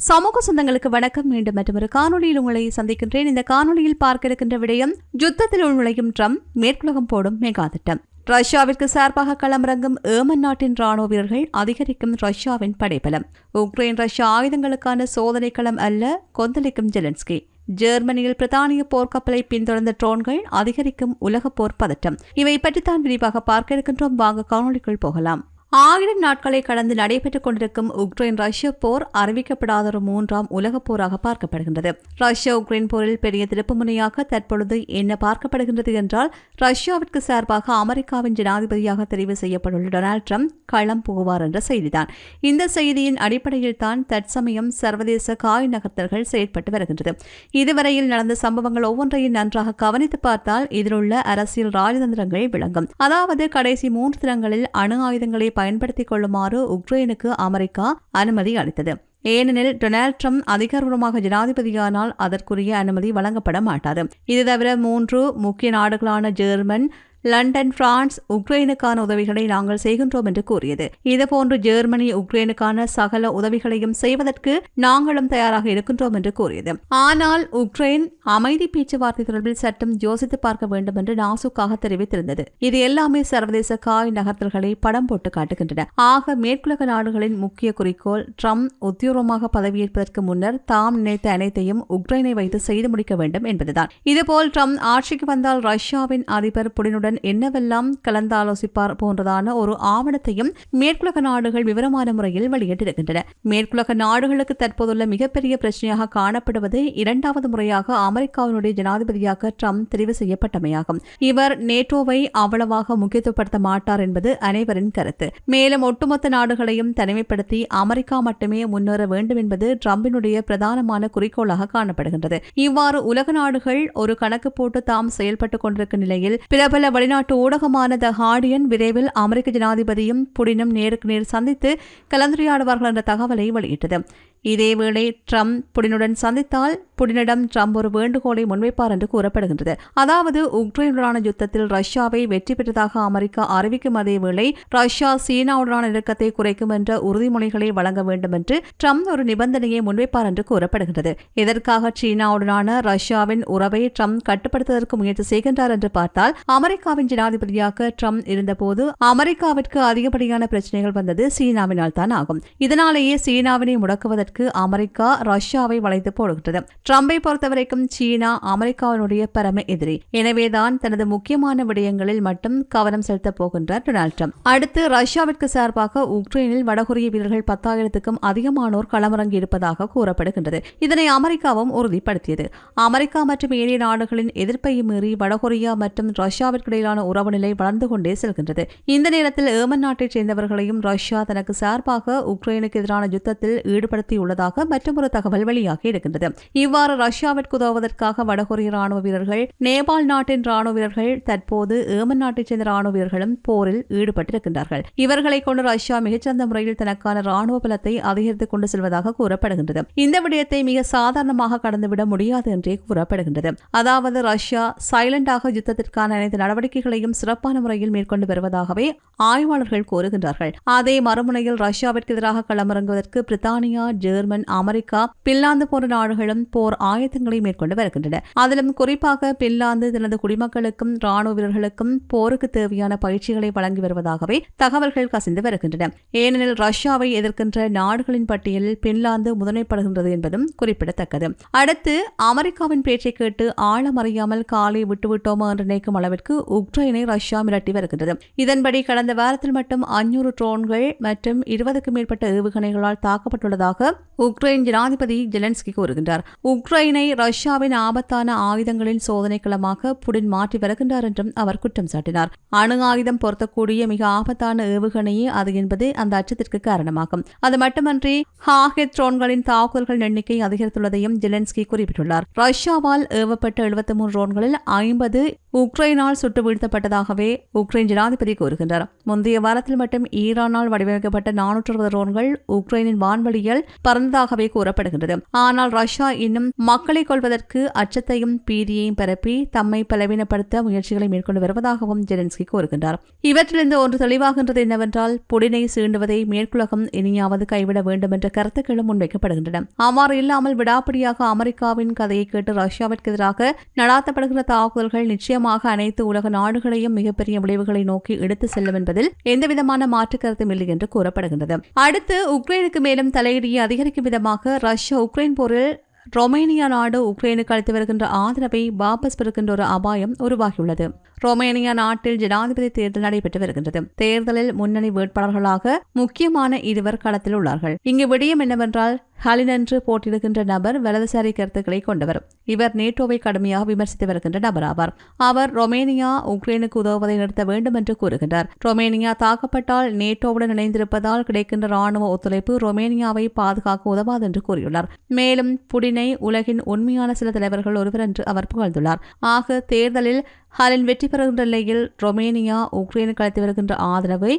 சமூக சொந்தங்களுக்கு வணக்கம். மீண்டும் மற்றொரு காணொலியில் உங்களை சந்திக்கின்றேன். இந்த காணொலியில் பார்க்க இருக்கின்ற விடயம் யுத்தத்தில் உள்நுழையும் ட்ரம்ப் மேற்குலகம் போடும் மெகா திட்டம். ரஷ்யாவிற்கு சார்பாக களமிறங்கும் ஏமன் நாட்டின் ராணுவ வீரர்கள் அதிகரிக்கும் ரஷ்யாவின் படைபலம். உக்ரைன் ரஷ்யா ஆயுதங்களுக்கான சோதனை களம் அல்ல கொந்தளிக்கும் ஜெலன்ஸ்கி. ஜெர்மனியில் பிரித்தானிய போர்க்கப்பலை பின்தொடர்ந்த ட்ரோன்கள் அதிகரிக்கும் உலக போர் பதட்டம். இவை பற்றித்தான் விரிவாக பார்க்க இருக்கின்றோம். வாங்க காணொலிக்குள் போகலாம். ஆயிரம் நாட்களை கடந்து நடைபெற்றுக் கொண்டிருக்கும் உக்ரைன் ரஷ்ய போர் அறிவிக்கப்படாத ஒரு மூன்றாம் உலகப் போராக பார்க்கப்படுகின்றது. ரஷ்யா உக்ரைன் போரில் பெரிய திருப்புமுனையாக தற்பொழுது என்ன பார்க்கப்படுகின்றது என்றால் ரஷ்யாவிற்கு சார்பாக அமெரிக்காவின் ஜனாதிபதியாக தெரிவு செய்யப்பட்டுள்ள டொனால்ட் ட்ரம்ப் களம் புகுவார் என்ற செய்திதான். இந்த செய்தியின் அடிப்படையில் தான் தற்சமயம் சர்வதேச காய் நகர்த்தல்கள் செயற்பட்டு வருகின்றது. இதுவரையில் நடந்த சம்பவங்கள் ஒவ்வொன்றையும் நன்றாக கவனித்து பார்த்தால் இதிலுள்ள அரசியல் ராஜதந்திரங்கள் விளங்கும். அதாவது கடைசி மூன்று தினங்களில் அணு ஆயுதங்களை பயன்படுத்திக் கொள்ளுமாறு உக்ரைனுக்கு அமெரிக்கா அனுமதி அளித்தது. ஏனெனில் டொனால்ட் ட்ரம்ப் அதிகாரபூர்வமாக ஜனாதிபதியானால் அதற்குரிய அனுமதி வழங்கப்பட மாட்டாது. இது தவிர மூன்று முக்கிய நாடுகளான ஜெர்மன் லண்டன் பிரான்ஸ் உக்ரைனுக்கான உதவிகளை நாங்கள் செய்கின்றோம் என்று கூறியது. இதுபோன்று ஜெர்மனி உக்ரைனுக்கான சகல உதவிகளையும் செய்வதற்கு நாங்களும் தயாராக இருக்கின்றோம் என்று கூறியது. ஆனால் உக்ரைன் அமைதி பேச்சுவார்த்தை தொடர்பில் சட்டம் யோசித்து பார்க்க வேண்டும் என்று நாசுக்காக தெரிவித்திருந்தது. இது எல்லாமே சர்வதேச காய் நகர்த்தல்களை படம் போட்டு காட்டுகின்றன. ஆக மேற்குலக நாடுகளின் முக்கிய குறிக்கோள் ட்ரம்ப் உத்தியோகமாக பதவியேற்பதற்கு முன்னர் தாம் நினைத்த அனைத்தையும் உக்ரைனை வைத்து செய்து முடிக்க வேண்டும் என்பதுதான். இதுபோல் ட்ரம்ப் ஆட்சிக்கு வந்தால் ரஷ்யாவின் அதிபர் புடினுடன் நாடுகளுடன் என்னவெல்லாம் கலந்தாலோசிப்பார் போன்றதான ஒரு ஆவணத்தையும் மேற்குலக நாடுகள் விவரமான முறையில் வெளியிட்டிருக்கின்றன. மேற்குலக நாடுகளுக்கு தற்போதுள்ள மிகப்பெரிய பிரச்சனையாக காணப்படுவது இரண்டாவது முறையாக அமெரிக்காவினுடைய ஜனாதிபதியாக ட்ரம்ப் தெரிவு செய்யப்பட்டமையாகும். இவர் நேட்டோவை அவ்வளவாக முக்கியத்துவப்படுத்த மாட்டார் என்பது அனைவரின் கருத்து. மேலும் ஒட்டுமொத்த நாடுகளையும் தனிமைப்படுத்தி அமெரிக்கா மட்டுமே முன்னேற வேண்டும் என்பது ட்ரம்பினுடைய பிரதானமான குறிக்கோளாக காணப்படுகின்றது. இவ்வாறு உலக நாடுகள் ஒரு கணக்கு போட்டு தாம் செயல்பட்டுக் கொண்டிருக்கும் நிலையில் பிரபல வெளிநாட்டு ஊடகமான த ஹார்டியன் விரைவில் அமெரிக்க ஜனாதிபதியும் புடினும் நேருக்கு நேர் சந்தித்து கலந்துரையாடுவார்கள் என்ற தகவலை வெளியிட்டது. இதேவேளை ட்ரம்ப் புடினுடன் சந்தித்தால் புடினிடம் ட்ரம்ப் ஒரு வேண்டுகோளை முன்வைப்பார் என்று கூறப்படுகின்றது. அதாவது உக்ரைனுடனான யுத்தத்தில் ரஷ்யாவை வெற்றி பெற்றதாக அமெரிக்கா அறிவிக்கும் அதேவேளை ரஷ்யா சீனாவுடனான நெருக்கத்தை குறைக்கும் என்ற உறுதிமொழிகளை வழங்க வேண்டும் என்று ட்ரம்ப் ஒரு நிபந்தனையை முன்வைப்பார் என்று கூறப்படுகின்றது. இதற்காக சீனாவுடனான ரஷ்யாவின் உறவை ட்ரம்ப் கட்டுப்படுத்துவதற்கு முயற்சி செய்கின்றார் என்று பார்த்தால் அமெரிக்காவின் ஜனாதிபதியாக ட்ரம்ப் இருந்தபோது அமெரிக்காவிற்கு அதிகப்படியான பிரச்சனைகள் வந்தது சீனாவினால் தான் ஆகும். இதனாலேயே சீனாவினை முடக்குவதற்கு அதற்கு அமெரிக்கா ரஷ்யாவை வளைத்து போடுகின்றது. ட்ரம்பை பொறுத்தவரைக்கும் சீனா அமெரிக்காவினுடைய பரம எதிரி. எனவேதான் தனது முக்கியமான விடயங்களில் மட்டும் கவனம் செலுத்தப் போகின்றார் டொனால்ட் ட்ரம்ப். அடுத்து ரஷ்யாவிற்கு சார்பாக உக்ரைனில் வடகொரிய வீரர்கள் பத்தாயிரத்துக்கும் அதிகமானோர் களமிறங்கி இருப்பதாக கூறப்படுகின்றது. இதனை அமெரிக்காவும் உறுதிப்படுத்தியது. அமெரிக்கா மற்றும் ஏனைய நாடுகளின் எதிர்ப்பை மீறி வடகொரியா மற்றும் ரஷ்யாவிற்கு இடையிலான உறவு நிலை வளர்ந்து கொண்டே செல்கின்றது. இந்த நேரத்தில் ஏமன் நாட்டைச் சேர்ந்தவர்களையும் ரஷ்யா தனக்கு சார்பாக உக்ரைனுக்கு எதிரான யுத்தத்தில் ஈடுபடுத்தி உள்ளதாக மற்றொரு தகவல் வெளியாகி இருக்கின்றது. இவ்வாறு ரஷ்யாவிற்கு உதவுவதற்காக வடகொரிய ராணுவ வீரர்கள் நேபாள் நாட்டின் ராணுவ வீரர்கள் தற்போது ஏமன் நாட்டைச் சேர்ந்த ராணுவ வீரர்களும் போரில் ஈடுபட்டிருக்கின்றார்கள். இவர்களை கொண்டு ரஷ்யா மிகச்சிறந்த முறையில் தனக்கான ராணுவ பலத்தை அதிகரித்துக் கொண்டு செல்வதாக கூறப்படுகின்றது. இந்த விடயத்தை மிக சாதாரணமாக கடந்துவிட முடியாது என்றே கூறப்படுகின்றது. அதாவது ரஷ்யா சைலண்டாக யுத்தத்திற்கான அனைத்து நடவடிக்கைகளையும் சிறப்பான முறையில் மேற்கொண்டு வருவதாகவே ஆய்வாளர்கள் கூறுகின்றார்கள். அதே மறுமுனையில் ரஷ்யாவிற்கு எதிராக களமிறங்குவதற்கு பிரித்தானியா ஜெர்மன் அமெரிக்கா பின்லாந்து போன்ற நாடுகளும் போர் ஆயத்தங்களை மேற்கொண்டு வருகின்றன. அதிலும் குறிப்பாக பின்லாந்து தனது குடிமக்களுக்கும் ராணுவ வீரர்களுக்கும் போருக்கு தேவையான பயிற்சிகளை வழங்கி வருவதாகவே தகவல்கள் கசிந்து வருகின்றன. ஏனெனில் ரஷ்யாவை எதிர்க்கின்ற நாடுகளின் பட்டியலில் பின்லாந்து முதன்மைப்படுகின்றது என்பதும் குறிப்பிடத்தக்கது. அடுத்து அமெரிக்காவின் பேச்சை கேட்டு ஆழமறியாமல் காலை விட்டுவிட்டோமா என்று நினைக்கும் அளவிற்கு உக்ரைனை ரஷ்யா மிரட்டி வருகின்றது. இதன்படி கடந்த வாரத்தில் மட்டும் அஞ்சூறு ட்ரோன்கள் மற்றும் இருபதுக்கும் மேற்பட்ட ஏவுகணைகளால் தாக்கப்பட்டுள்ளதாக உக்ரைன் ஜனாதிபதி ஜெலன்ஸ்கி கூறுகின்றார். உக்ரைனை ரஷ்யாவின் ஆபத்தான ஆயுதங்களின் சோதனை களமாக புடின் மாற்றி வருகின்றார் என்றும் அவர் குற்றம் சாட்டினார். அணு ஆயுதம் பொருத்தக்கூடிய மிக ஆபத்தான ஏவுகணையே அது என்பது அந்த அச்சத்திற்கு காரணமாகும். அது மட்டுமன்றி ஹாகெட்ரோன்களின் தாக்குதல்கள் எண்ணிக்கை அதிகரித்துள்ளதையும் ஜெலன்ஸ்கி குறிப்பிட்டுள்ளார். ரஷ்யாவால் ஏவப்பட்ட எழுபத்தி மூன்று ரோன்களில் ஐம்பது உக்ரைனால் சுட்டு வீழ்த்தப்பட்டதாகவே உக்ரைன் ஜனாதிபதி கூறுகின்றார். முந்தைய வாரத்தில் மட்டும் ஈரானால் வடிவமைக்கப்பட்ட நானூற்று அறுபது ட்ரோன்கள் உக்ரைனின் வான்வெளியில் பறந்ததாகவே கூறப்படுகின்றது. ஆனால் ரஷ்யா இன்னும் மக்களை கொள்வதற்கு அச்சத்தையும் பீதியையும் பரப்பி தம்மை பலவீனப்படுத்த முயற்சிகளை மேற்கொண்டு வருவதாகவும் ஜெலன்ஸ்கி கூறுகின்றார். இவற்றிலிருந்து ஒன்று தெளிவாகின்றது என்னவென்றால் புடினை சீண்டுவதை மேற்குலகம் இனியாவது கைவிட வேண்டும் என்ற கருத்துக்களும் முன்வைக்கப்படுகின்றன. அவ்வாறு இல்லாமல் விடாப்பிடியாக அமெரிக்காவின் கதையை கேட்டு ரஷ்யாவிற்கு எதிராக நடாத்தப்படுகிற தாக்குதல்கள் நிச்சயமாக அனைத்து உலக நாடுகளையும் மிகப்பெரிய விளைவுகளை நோக்கி எடுத்து செல்லும் என்பதில் எந்தவிதமான மாற்று கருத்தும் இல்லை என்று கூறப்படுகின்றது. அடுத்து உக்ரைனுக்கு மேலும் தலையிடையே அதிகரிக்கும் விதமாக ரஷ்யா உக்ரைன் போரில் ரொமேனியா நாடு உக்ரைனுக்கு அளித்து வருகின்ற ஆதரவை வாபஸ் பெறுகின்ற ஒரு அபாயம் உருவாகியுள்ளது. ரொமேனியா நாட்டில் ஜனாதிபதி தேர்தல் நடைபெற்று வருகின்றது. தேர்தலில் முன்னணி வேட்பாளர்களாக முக்கியமான இருவர் களத்தில் உள்ளார்கள். இங்கு விடயம் என்னவென்றால் ஹலினன்று போட்டியிடுகின்ற நபர் வலதுசாரி கருத்துக்களை கொண்டவர். இவர் நேட்டோவை கடுமையாக விமர்சித்து வருகின்ற நபர் ஆவார் அவர் ரொமேனியா உக்ரைனுக்கு உதவுவதை நிறுத்த வேண்டும் என்று கூறுகின்றார். ரொமேனியா தாக்கப்பட்டால் நேட்டோவுடன் இணைந்திருப்பதால் கிடைக்கின்ற ராணுவ ஒத்துழைப்பு ரொமேனியாவை பாதுகாக்க உதவாது என்று கூறியுள்ளார். மேலும் புடினை உலகின் உண்மையான சில தலைவர்கள் ஒருவர் என்று அவர் புகழ்ந்துள்ளார். ஆக தேர்தலில் ஹலின் வெற்றி பெறுகின்ற நிலையில் ரொமேனியா உக்ரைனுக்கு அளித்து வருகின்ற ஆதரவை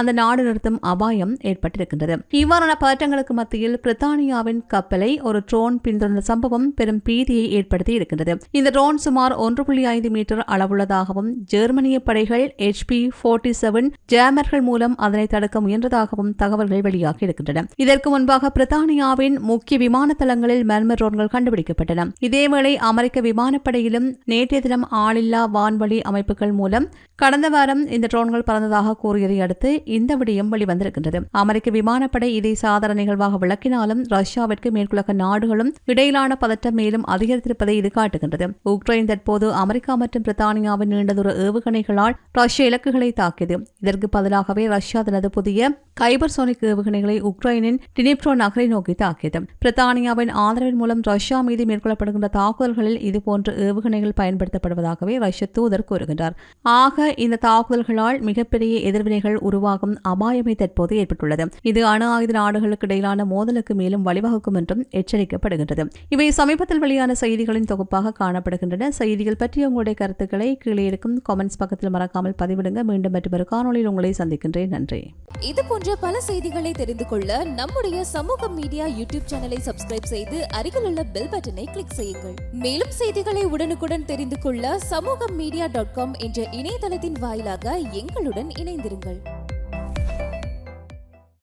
அந்த நாடு நிறுத்தும் அபாயம் ஏற்பட்டிருக்கின்றது. இவ்வாறான பதற்றங்களுக்கு மத்தியில் பிரித்தானியாவின் கப்பலை ஒரு ட்ரோன் பின்தொடர்ந்த சம்பவம் பெரும் பீதியை ஏற்படுத்தி இருக்கின்றது. இந்த ட்ரோன் சுமார் ஒன்று புள்ளி ஐந்து மீட்டர் அளவுள்ளதாகவும் ஜெர்மனிய படைகள் ஹெச்பி போர்ட்டி செவன் ஜேமர்கள் மூலம் அதனை தடுக்க முயன்றதாகவும் தகவல்கள் வெளியாகி இருக்கின்றன. இதற்கு முன்பாக பிரித்தானியாவின் முக்கிய விமான தளங்களில் மெர்மர் ட்ரோன்கள் கண்டுபிடிக்கப்பட்டன. இதேவேளை அமெரிக்க விமானப்படையிலும் நேற்றைய தினம் ஆளில்லா வான்வழி அமைப்புகள் மூலம் கடந்த வாரம் இந்த ட்ரோன்கள் பறந்ததாக கூறியதை அடுத்து இந்த விடயம் வெளிவந்திருக்கின்றது அமெரிக்க விமானப்படை இதை சாதாரண நிகழ்வாக விளக்கினாலும் ரஷ்யாவிற்கு மேற்குலக நாடுகளும் இடையிலான பதற்றம் மேலும் அதிகரித்திருப்பதை இது காட்டுகின்றது. உக்ரைன் தற்போது அமெரிக்கா மற்றும் பிரித்தானியாவின் நீண்டதூர ஏவுகணைகளால் ரஷ்ய இலக்குகளை தாக்கியது. இதற்கு பதிலாகவே ரஷ்யா தனது புதிய கைபர்சோனிக் ஏவுகணைகளை உக்ரைனின் டினிப்ரோ நகரை நோக்கி தாக்கியது. பிரித்தானியாவின் ஆதரவின் மூலம் ரஷ்யா மீது மேற்கொள்ளப்படுகின்ற தாக்குதல்களில் இதுபோன்ற ஏவுகணைகள் பயன்படுத்தப்படுவதாகவே ரஷ்ய தூதர் கூறுகின்றார். ஆக இந்த தாக்குதல்களால் மிகப்பெரிய எதிர்வினைகள் உருவாக உருவாகும் அபாயமே தற்போது ஏற்பட்டுள்ளது. இது அணு ஆயுத நாடுகளுக்கு இடையிலான மோதலுக்கு மேலும் வழிவகுக்கும் என்றும் எச்சரிக்கப்படுகின்றது. இவை சமீபத்தில் வெளியான செய்திகளின் தொகுப்பாக காணப்படுகின்றன. செய்திகள் பற்றிய உங்களுடைய கருத்துக்களை கீழே இருக்கும் கமெண்ட்ஸ் பக்கத்தில் மறக்காமல் பதிவிடுங்க. மீண்டும் மற்றொரு காணொலியில் உங்களை சந்திக்கின்றேன். நன்றி. இது போன்ற பல செய்திகளை தெரிந்து கொள்ள நம்முடைய சமூக மீடியா யூடியூப் சேனலை சப்ஸ்கிரைப் செய்து அருகில் உள்ள பெல் பட்டனை கிளிக் செய்யுங்கள். மேலும் செய்திகளை உடனுக்குடன் தெரிந்து கொள்ள சமூக மீடியா டாட் காம் என்ற இணையதளத்தின் வாயிலாக எங்களுடன் இணைந்திருங்கள்.